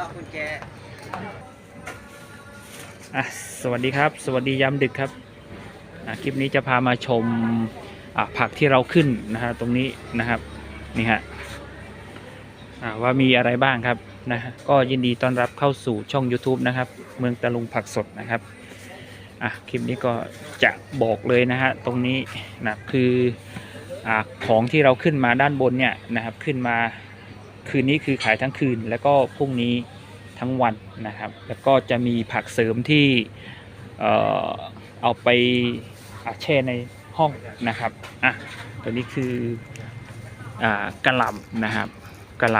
ก็กุญแจอะสวัสดีครับ สวัสดียามดึกครับอะคลิปนี้จะพามาชมอะผักที่เราขึ้นนะฮะตรงนี้นะครับนี่ฮะอะว่ามีอะไรบ้างครับนะฮะก็ยินดีต้อนรับเข้าสู่ช่อง YouTube นะครับ เมืองตะลุงผักสดนะครับอะคลิปนี้ก็จะบอกเลยนะฮะตรงนี้นะคืออะของที่เราขึ้นมาด้านบนเนี่ยนะครับขึ้นมา คืนนี้คือขายทั้งคืน แล้วก็พรุ่งนี้ทั้งวันนะครับ แล้วก็จะมีผักเสริมที่เออเอาไปอะแช่ในห้องนะครับอะตัวนี้คืออ่ากระลำนะครับกระล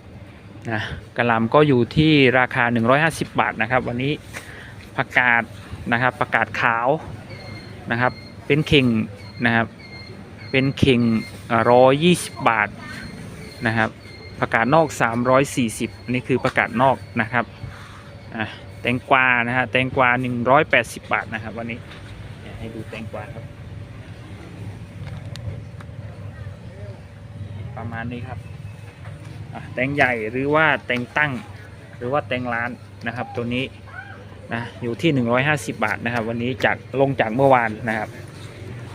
ำนะกระลำก็อยู่ที่ราคา 150 บาทนะครับ วันนี้ผักกาดนะครับผักกาดขาวนะครับ เป็นเข่งนะครับ เป็นเข่งร้อยยี่สิบบาทนะครับ ประกาศนอก 340 อันนี้คือประกาศนอกนะครับแตงกวานะฮะแตงกวา 180 บาทนะครับ วันนี้ให้ดูแตงกวาครับ ประมาณนี้ครับแตงใหญ่หรือว่าแตงตั้ง หรือว่าแตงล้านนะครับ ตัวนี้นะอยู่ที่ 150 บาทนะครับ วันนี้จากลงจากเมื่อวานนะครับ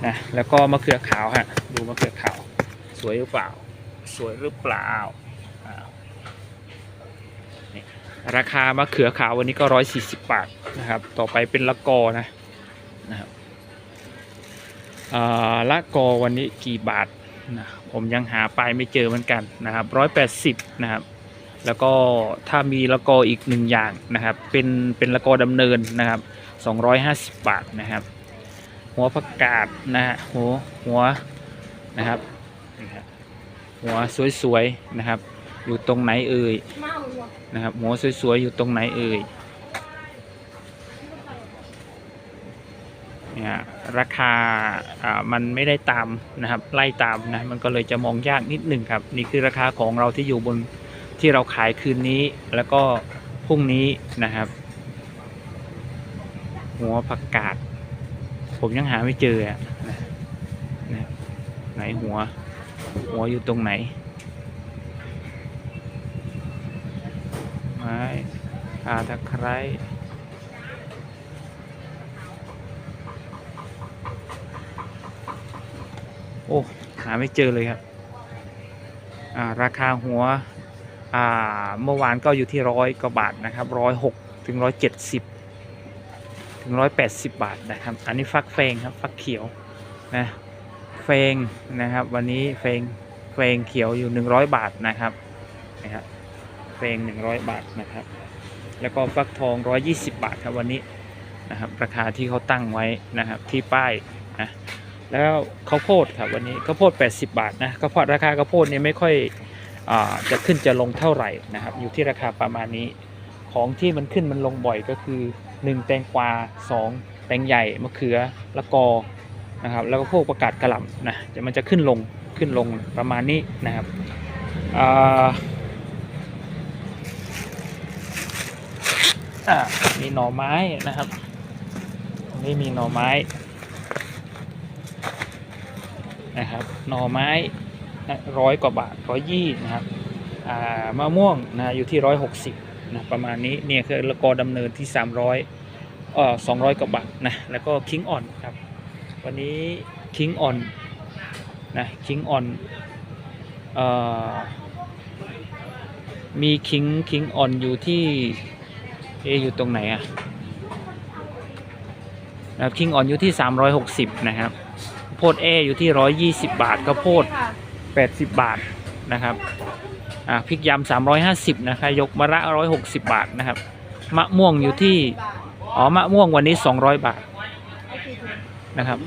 นะแล้วก็มะเขือขาวฮะดูมะเขือขาว สวยหรือเปล่า สวยหรือเปล่าอ้าวนี่ ราคามะเขือขาววันนี้ก็140บบาทนะครับ ต่อไปเป็นละกอนะนะครับละกอวันนี้กี่บาทนะผมยังหาไปไม่เจอเหมือนกันนะครับ180นะครับ แล้วก็ถ้ามีละกออีกหนึ่งอย่างนะครับ เป็นเป็นละกอดำเนินนะครับ250บบาทนะครับ หัวผักกาดนะฮะหัวหัวนะครับหัวสวยๆนะครับ อยู่ตรงไหนเอ่ยนะครับหัวสวยๆอยู่ตรงไหนเอ่ยเนี่ยราคาอ่ามันไม่ได้ตามนะครับไล่ตามนะมันก็เลยจะมองยากนิดหนึ่งครับ นี่คือราคาของเราที่อยู่บนที่เราขายคืนนี้แล้วก็พรุ่งนี้นะครับ หัวผักกาด ผมยังหาไม่เจออะนะนะไหนหัว หัวอยู่ตรงไหน อาตะไคร้โอ้ หาไม่เจอเลยครับ อ่า ราคาหัว อ่า เมื่อวานก็อยู่ที่ร้อยกว่าบาทนะครับร้อยหกถึงร้อยเจ็ดสิบถึงร้อยแปดสิบบาทนะครับ อันนี้ฟักแฟงครับ ฟักเขียวนะ เฟงนะครับ วันนี้เฟง เฟงเขียวอยู่100บาทนะครับ นะครับ เฟง100บาทนะครับ แล้วก็ฟักทอง 120 บาทครับวันนี้นะครับราคาที่เขาตั้งไว้นะครับที่ป้ายนะแล้วข้าวโพดครับวันนี้ข้าวโพด 80 บาทนะข้าวโพดราคาข้าวโพดเนี่ยไม่ค่อยอาจะขึ้นจะลงเท่าไหร่นะครับ อยู่ที่ราคาประมาณนี้ของที่มันขึ้นมันลงบ่อยก็คือ 1 แตงกวา 2 แตงใหญ่มะเขือละกอนะครับแล้วก็พวกประกาศกระหล่ำนะจะมันจะขึ้นลงขึ้นลงประมาณนี้นะครับอ่า อ่ามีหน่อไม้นะครับตรงนี้มีหน่อไม้นะครับหน่อไม้ร้อยกว่าบาทร้อยยี่นะครับมะม่วงนะอยู่ที่ร้อยหกสิบนะประมาณนี้เนี่ยคือละกอดำเนินที่สามร้อยเอ่อสองร้อยกว่าบาทนะแล้วก็คิงอ่อนครับวันนี้คิงออนนะคิงออนเอ่อมีคิงคิงออนอยู่ที่ เออยู่ตรงไหนอะนะครับคิงออนอยู่ที่ 360 นะครับโพดเออยู่ที่ 120 บาทก็โพด 80 บาทนะครับอ่าพริกยำ350 นะครับยกมะระ 160 บาทนะครับมะม่วงอยู่ที่อ๋อมะม่วงวันนี้ 200 บาทนะครับ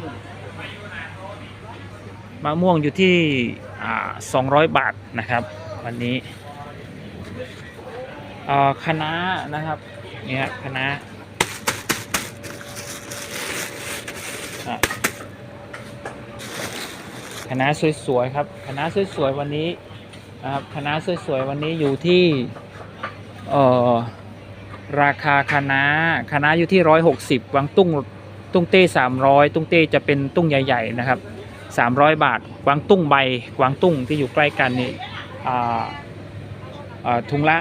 มะม่วงอยู่ที่อ่า200บาทนะครับ วันนี้อ่าคะน้านะครับ นี่ยคะอะคณะสวยๆครับคณะสวยๆวันนี้นะครับคณะสวยๆวันนี้อยู่ที่เอ่อราคาคณะน้าคะอยู่ที่160วางตุ้งตุ้งเต้300ตุ้งเต้จะเป็นตุ้งใหญ่ ๆนะครับ300บาทกวางตุ้งใบกวางตุ้งที่อยู่ใกล้กันนี่อ่าอ่าถุงละ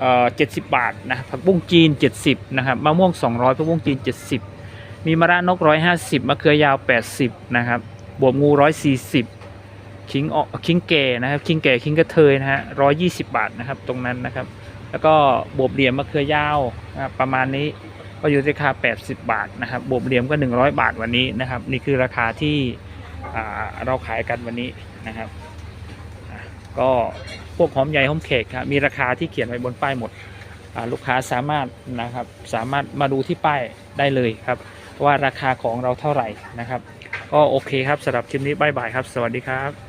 เอ่อ70บาทนะผักบุ้งจีน 70นะครับมะม่วง 200ผักบุ้งจีน 70 มีมะระนก 150มะเขือยาว 80นะครับบวบงู 140คิงออกคิงแก่นะครับคิงแก่คิงกระเทยนะฮะ120 บาทนะครับตรงนั้นนะครับแล้วก็บวบเหลี่ยมมะเขือยาวนะครับประมาณนี้ก็อยู่ที่ราคา 80 บาทนะครับบวบเหลี่ยมก็ 100 บาทวันนี้นะครับนี่คือราคาที่เราขายกันวันนี้นะครับก็ พวกหอมใหญ่หอมเขกครับมีราคาที่เขียนไว้บนป้ายหมดลูกค้าสามารถนะครับสามารถมาดูที่ป้ายได้เลยครับ ว่าราคาของเราเท่าไหร่นะครับ ก็โอเคครับสำหรับคลิปนี้บายบายครับ สวัสดีครับ